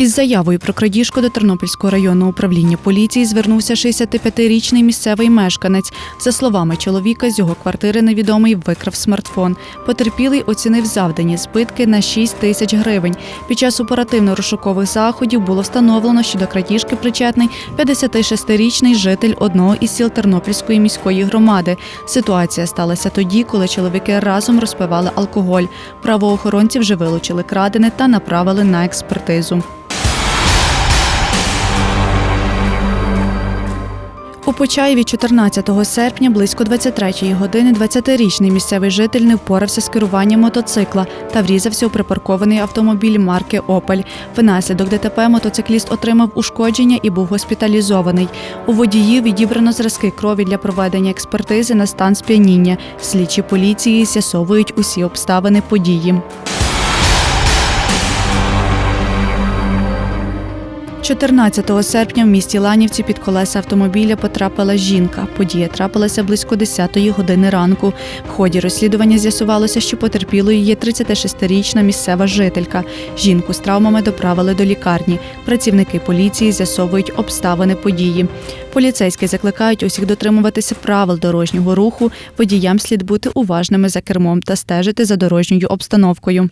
Із заявою про крадіжку до Тернопільського районного управління поліції звернувся 65-річний місцевий мешканець. За словами чоловіка, з його квартири невідомий викрав смартфон. Потерпілий оцінив завдані збитки на 6 тисяч гривень. Під час оперативно-розшукових заходів було встановлено, що до крадіжки причетний 56-річний житель одного із сіл Тернопільської міської громади. Ситуація сталася тоді, коли чоловіки разом розпивали алкоголь. Правоохоронці вже вилучили крадене та направили на експертизу. У Почаєві 14 серпня близько 23-ї години 20-річний місцевий житель не впорався з керуванням мотоцикла та врізався у припаркований автомобіль марки Опель. Внаслідок ДТП мотоцикліст отримав ушкодження і був госпіталізований. У водії відібрано зразки крові для проведення експертизи на стан сп'яніння. Слідчі поліції з'ясовують усі обставини події. 14 серпня в місті Ланівці під колеса автомобіля потрапила жінка. Подія трапилася близько 10-ї години ранку. В ході розслідування з'ясувалося, що потерпілою є 36-річна місцева жителька. Жінку з травмами доправили до лікарні. Працівники поліції з'ясовують обставини події. Поліцейські закликають усіх дотримуватися правил дорожнього руху. Водіям слід бути уважними за кермом та стежити за дорожньою обстановкою.